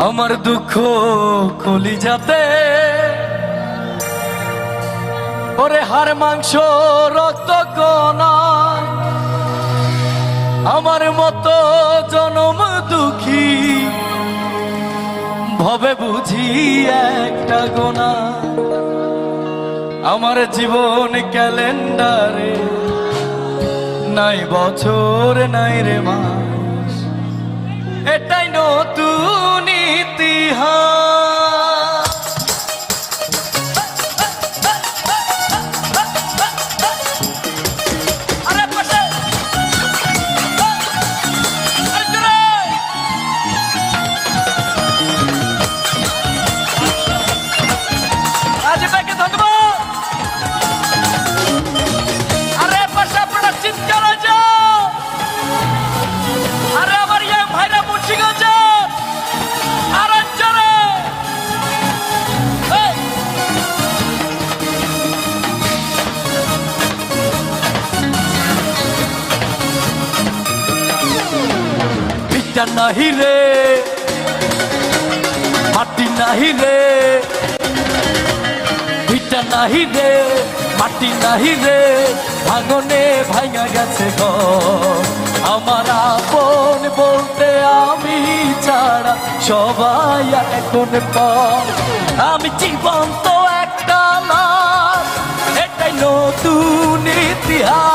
আমার দুঃখ কলি যাতে ওরে হার, মাংস, রক্ত কণা আমার মতো জনম দুঃখী। ভবে বুঝি একটা গোনা। আমার জীবন ক্যালেন্ডারে নাই বছর, নাই রে মাস। এটাই নতুন ইতিহাস বিদ্যা নাহি রে। মাটি নাহি রে। ভিটা নাহি রে, মাটি নাহি রে। ভাঙনে ভাঙা গেছে ঘর আমার আপন বলতে আমি ছাড়া সবাই এখন পর। আমি জীবন্ত একটা লাশ, এটাই নতুন ইতিহাস।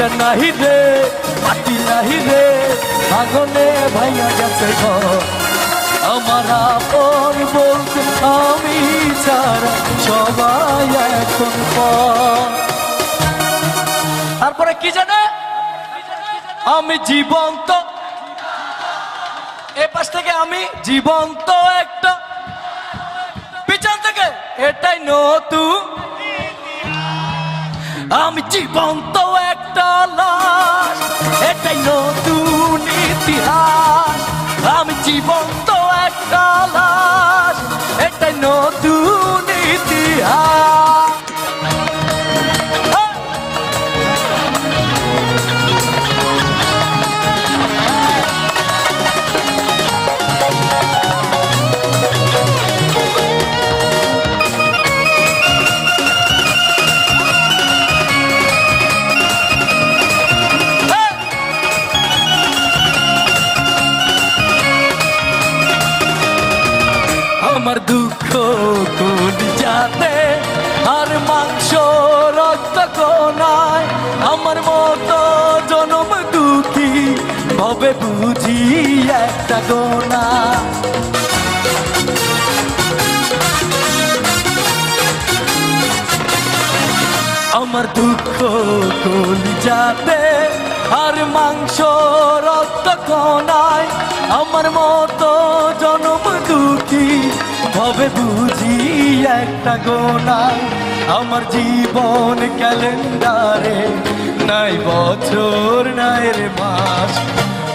ভিটা নাহি রে মাটি নাহি রে আগুনে ভাইয়া গেছে ঘর। আমার আপন বলতে আমি ছাড়া সবাই এখন পর। তারপরে কি জানে? আমি জীবন্ত। এ পাশ থেকে আমি জীবন্ত একটা। পিছন থেকে এটাই নতুন। আমি জীবন্ত একটা লাশ এটাই নতুন ইতিহাস। আমি জীবন্ত একটা লাশ এটাই নতুন ইতিহাস। কলি আর মাংস রক্ত কোনায় আমার মতো জনম দুঃখী ভবে বুঝি একটা গোনা। আমার দুঃখ যাতে আর মাংস রক্ত কোনায় আমার মতো জনম দুঃখী ভবে বুঝি একটা গোনায় আমার জীবন ক্যালেন্ডারে, নাই বছর, নাই রে মাস।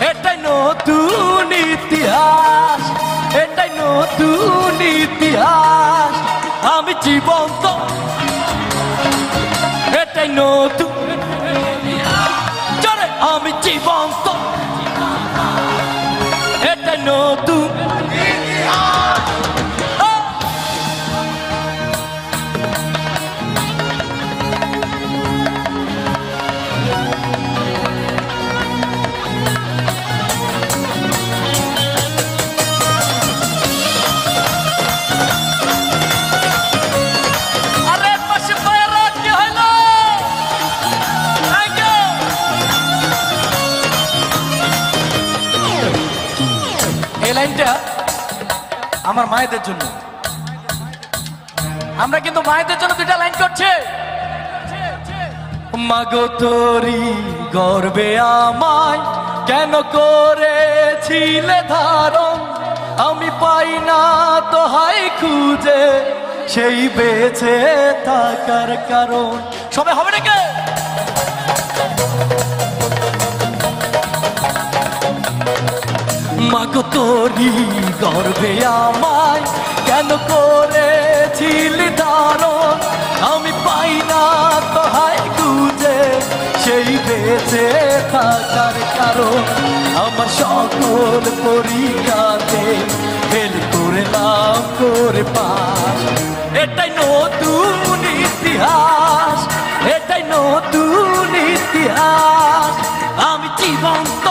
এটাই নতুন ইতিহাস, এটাই নতুন ইতিহাস। আমি জীবন্ত। এটাই নতুন চলে, আমি জীবন্ত। এটাই নতুন লাইনটা আমার মায়েদের জন্য। আমরা কিন্তু মায়েদের জন্য দুইটা লাইন করছে। মাগো, তোরি গর্বে আমায় কেন করেছিলে ধারণ? আমি পাই না তো হাই খুঁজে, সেই বেঁচে থাকার কারণ। সবে হবে নাকি? মাগো তোরি গর্বে আমায় কেন করেছিলি ধারণ? আমি পাই না তো হাই খুঁজে বেঁচে থাকার কারণ। আমার সকল পরীক্ষাতে ফেল করে নাম করে পাস। এটাই নতুন ইতিহাস, এটাই নতুন ইতিহাস। আমি জীবন্ত